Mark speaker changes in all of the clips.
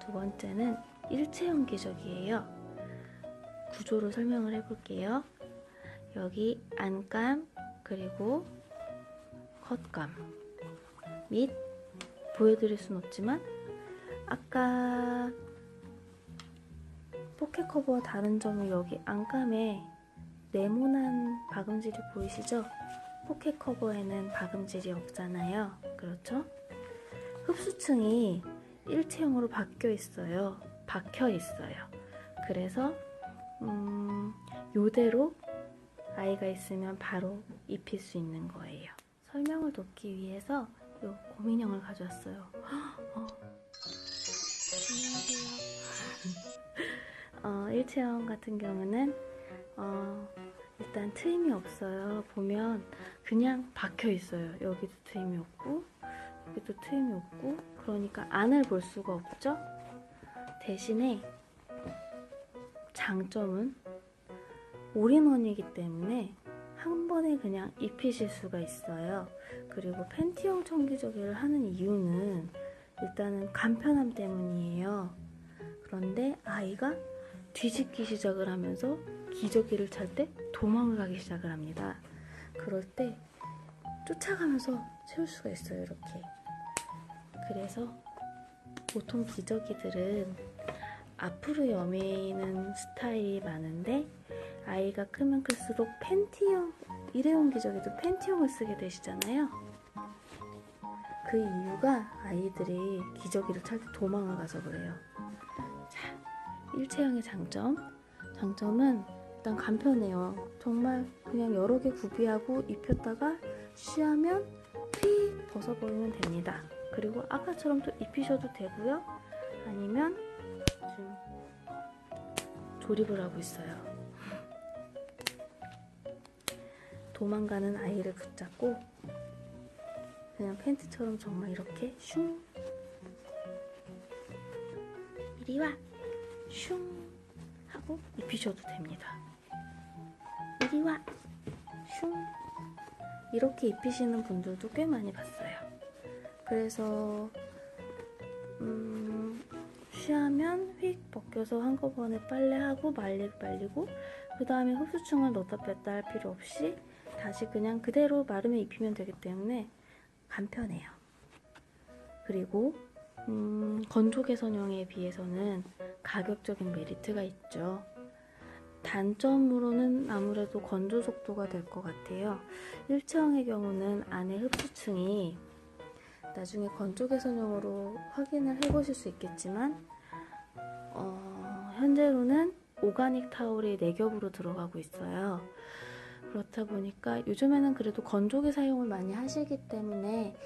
Speaker 1: 두 번째는 일체형 기저귀예요. 구조를 설명을 해볼게요. 여기 안감 그리고 컷감 및 보여드릴 순 없지만 아까 포켓 커버와 다른 점은 여기 안감에 네모난 박음질이 보이시죠? 포켓 커버에는 박음질이 없잖아요. 그렇죠? 흡수층이 일체형으로 바뀌어 있어요. 박혀 있어요. 그래서 음, 요대로 아이가 있으면 바로 입힐 수 있는 거예요. 설명을 돕기 위해서 요 곰인형을 가져왔어요. 어. 어, 일체형 같은 경우는 어, 일단 트임이 없어요. 보면 그냥 박혀 있어요. 여기도 트임이 없고 여기도 트임이 없고 그러니까 안을 볼 수가 없죠. 대신에 장점은 올인원이기 때문에 한 번에 그냥 입히실 수가 있어요. 그리고 팬티형 청기저귀를 하는 이유는 일단은 간편함 때문이에요. 그런데 아이가 뒤집기 시작을 하면서 기저귀를 찰 때 도망을 가기 시작을 합니다. 그럴 때 쫓아가면서 채울 수가 있어요, 이렇게. 그래서 보통 기저귀들은 앞으로 여미는 스타일이 많은데 아이가 크면 클수록 팬티형, 일회용 기저귀도 팬티형을 쓰게 되시잖아요. 그 이유가 아이들이 기저귀를 찰때 도망을 가서 그래요. 자, 일체형의 장점. 장점은 일단 간편해요. 정말 그냥 여러 개 구비하고 입혔다가 쉬하면 휙 벗어버리면 됩니다. 그리고 아까처럼 또 입히셔도 되고요. 아니면 지금 조립을 하고 있어요. 도망가는 아이를 붙잡고 그냥 팬티처럼 정말 이렇게 슝 이리 와슝 하고 입히셔도 됩니다. 이리 와슝 이렇게 입히시는 분들도 꽤 많이 봤어요. 그래서 음, 쉬하면 휙 벗겨서 한꺼번에 빨래하고 말릴 말리고 그 다음에 흡수층을 넣었다 뺐다 할 필요 없이 다시 그냥 그대로 마르면 입히면 되기 때문에 간편해요. 그리고 음, 건조 개선형에 비해서는 가격적인 메리트가 있죠. 단점으로는 아무래도 건조 속도가 될 것 같아요. 일체형의 경우는 안에 흡수층이 나중에 건조 개선용으로 확인을 해보실 수 있겠지만 어, 현재로는 오가닉 타올이 4겹으로 들어가고 있어요. 그렇다 보니까 요즘에는 그래도 건조기 사용을 많이 하시기 때문에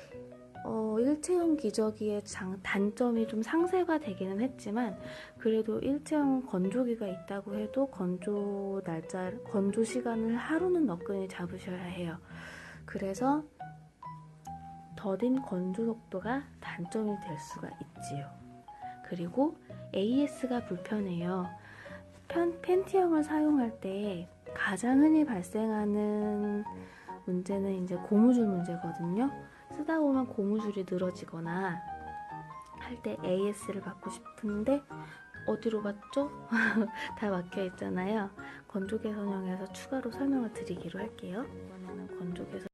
Speaker 1: 어, 일체형 기저귀의 장, 단점이 좀 상쇄가 되기는 했지만 그래도 일체형 건조기가 있다고 해도 건조 날짜, 건조 시간을 하루는 너끈히 잡으셔야 해요. 그래서 더딘 건조 속도가 단점이 될 수가 있지요. 그리고 AS가 불편해요. 편, 팬티형을 사용할 때 가장 흔히 발생하는 문제는 이제 고무줄 문제거든요. 쓰다 보면 고무줄이 늘어지거나 할 때 AS를 받고 싶은데 어디로 갔죠? 다 막혀 있잖아요. 건조 개선형에서 추가로 설명을 드리기로 할게요. 이번에는 건조 개선